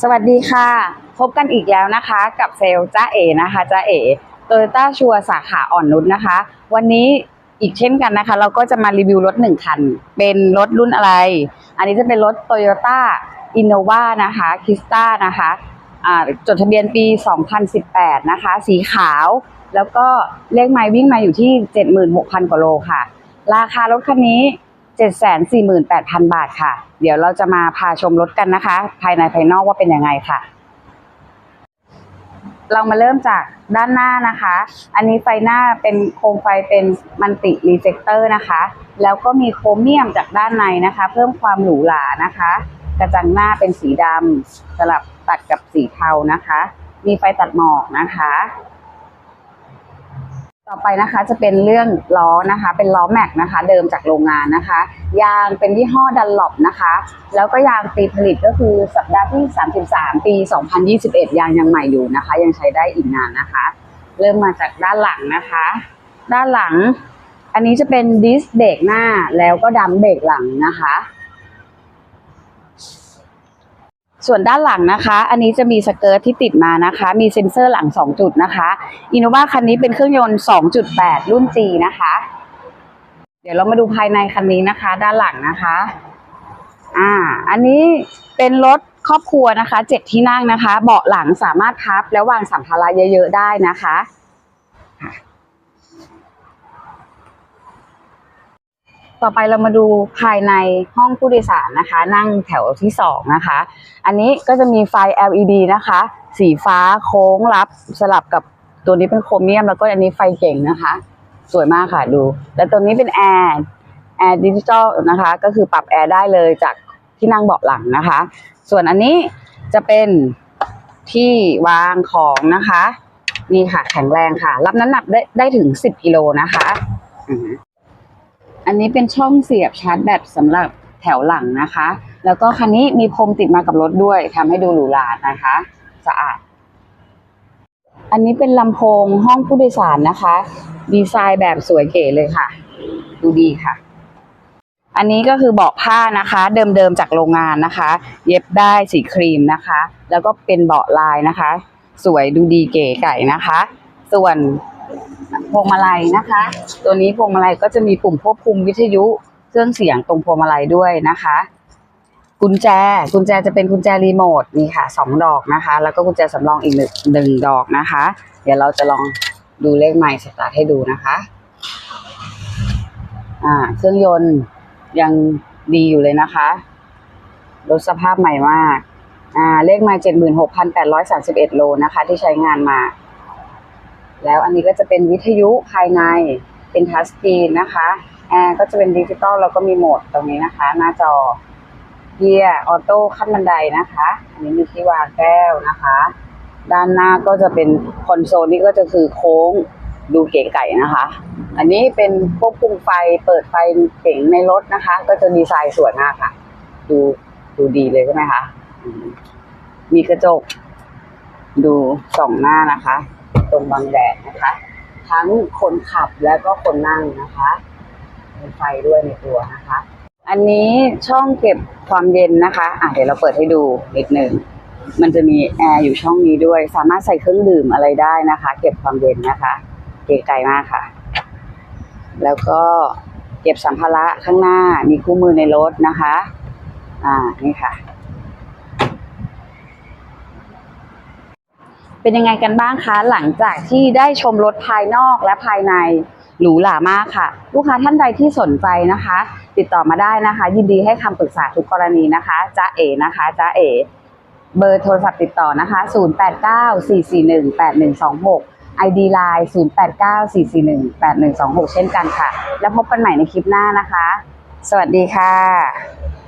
สวัสดีค่ะ พบกันอีกแล้วนะคะ กับเซลจ้าเอนะคะจ้าเอโตโยต้าชัวสาขาอ่อนนุชนะคะ วันนี้อีกเช่นกันนะคะ เราก็จะมารีวิวรถหนึ่งคัน เป็นรถรุ่นอะไร อันนี้จะเป็นรถ Toyota Innova นะคะคิสต้านะคะจดทะเบียนปี 2018 นะคะ สีขาว แล้วก็เลขไมล์วิ่งมาอยู่ที่ 76,000กว่าโลค่ะ ราคารถคันนี้ 748,000 บาทค่ะ เดี๋ยวเราจะมาพาชมรถกันนะคะ ภายในภายนอกว่าเป็นยังไงค่ะ เรามาเริ่มจากด้านหน้านะคะ อันนี้ไฟหน้าเป็นโคมไฟเป็นมันติรีเฟกเตอร์นะคะ แล้วก็มีโครเมียมจากด้านในนะคะ เพิ่มความหรูหรานะคะ กระจังหน้าเป็นสีดำสลับตัดกับสีเทานะคะ มีไฟตัดหมอกนะคะ ต่อไปนะคะจะเป็นเรื่องล้อนะคะ เป็นล้อแม็กนะคะ เดิมจากโรงงานนะคะ ยางเป็นยี่ห้อดันหลบนะคะ แล้วก็ยางปีผลิตก็คือสัปดาห์ที่ 33 ปี 2021 ยางยังใหม่อยู่นะคะ ยังใช้ได้อีกนานนะคะ เริ่มมาจากด้านหลังนะคะ ด้านหลังอันนี้จะเป็นดิสเบรกหน้าแล้วก็ดัมเบรกหลังนะคะ ส่วนด้านหลังนะคะ อันนี้จะมีสเกิร์ตที่ติดมานะคะ มีเซ็นเซอร์หลัง 2 จุดนะคะอินโนวาคันนี้เป็นเครื่องยนต์ 2.8 รุ่น G นะคะ เดี๋ยวเรามาดูภายในคันนี้นะคะ ด้านหลังนะคะ อ่า อันนี้เป็นรถครอบครัวนะคะเจ็ดที่นั่งนะคะ เบาะหลังสามารถพับแล้ววางสัมภาระเยอะ ๆ ได้นะคะ ต่อไปเรามาดูภายในห้องผู้โดยสารนะคะ นั่งแถวที่สองนะคะ อันนี้ก็จะมีไฟ LED นะคะ สีฟ้าโค้งรับสลับกับตัวนี้เป็นโครเมียม แล้วก็อันนี้ไฟเก่งนะคะ สวยมากค่ะดู แล้วตัวนี้เป็นแอร์แอร์ดิจิตอลนะคะ ก็คือปรับแอร์ได้เลยจากที่นั่งเบาะหลังนะคะ ส่วนอันนี้จะเป็นที่วางของนะคะ นี่ค่ะแข็งแรงค่ะ รับน้ำหนักได้ได้ถึง 10 กิโลนะคะ อันนี้เป็นช่องเสียบชาร์จแบตสำหรับแถวหลังนะคะ แล้วก็คันนี้มีพรมติดมากับรถด้วยทำให้ดูหรูหรานะคะ สะอาด อันนี้เป็นลำโพงห้องผู้โดยสารนะคะ ดีไซน์แบบสวยเก๋เลยค่ะ ดูดีค่ะ อันนี้ก็คือเบาะผ้านะคะ เดิมๆจากโรงงานนะคะ เย็บได้สีครีมนะคะ แล้วก็เป็นเบาะลายนะคะ สวยดูดีเก๋ไก่นะคะ ส่วน พวงมาลัยนะคะ ตัวนี้พวงมาลัยก็จะมีปุ่มควบคุมวิทยุเครื่องเสียงตรงพวงมาลัยด้วยนะคะ กุญแจกุญแจจะเป็นกุญแจรีโมทนี่ค่ะสองดอกนะคะ แล้วก็กุญแจสำรองอีกหนึ่งหนึ่งดอกนะคะ เดี๋ยวเราจะลองดูเลขไมล์สตาร์ทให้ดูนะคะอ่าเครื่องยนต์ยังดีอยู่เลยนะคะรถสภาพใหม่มากอ่าเลขไมล์เจ็ดหมื่นหกพันแปดร้อยสามสิบเอ็ดโลนะคะ ที่ใช้งานมา แล้วอันนี้ก็จะเป็นวิทยุภายในเป็นทัชสกรีนนะคะแอร์ก็จะเป็นดิจิตอลแล้วก็มีโหมดตรงนี้นะคะ หน้าจอเกียร์ออโต้ขั้นบันไดนะคะ อันนี้มีที่วางแก้วนะคะ ด้านหน้าก็จะเป็นคอนโซลนี่ก็จะคือโค้งดูเก๋ไก่นะคะ อันนี้เป็นควบคุมไฟเปิดไฟเก่งในรถนะคะ ก็จะดีไซน์สวยมากค่ะ ดูดูดีเลยใช่ไหมคะ มีกระจก ดูสองหน้านะคะ ตรงบังแดดนะคะ ทั้งคนขับแล้วก็คนนั่งนะคะมีไฟด้วยในตัวนะคะ อันนี้ช่องเก็บความเย็นนะคะอะเดี๋ยวเราเปิดให้ดูนิดหนึ่งมันจะมีแอร์อยู่ช่องนี้ด้วย สามารถใส่เครื่องดื่มอะไรได้นะคะ เก็บความเย็นนะคะเก๋ไก่มากค่ะ แล้วก็เก็บสัมภาระข้างหน้ามีคู่มือในรถนะคะ อ่านี่ค่ะ เป็นยังไงกันบ้างคะ หลังจากที่ได้ชมรถภายนอกและภายในหรูหรามากค่ะ ลูกค้าท่านใดที่สนใจนะคะ ติดต่อมาได้นะคะ ยินดีให้คำปรึกษาทุกกรณีนะคะจ้าเอนะคะจ้าเอเบอร์โทรศัพท์ติดต่อนะคะ 0894418126 ID Line 0894418126 เช่นกันค่ะ แล้วพบกันใหม่ในคลิปหน้านะคะ สวัสดีค่ะ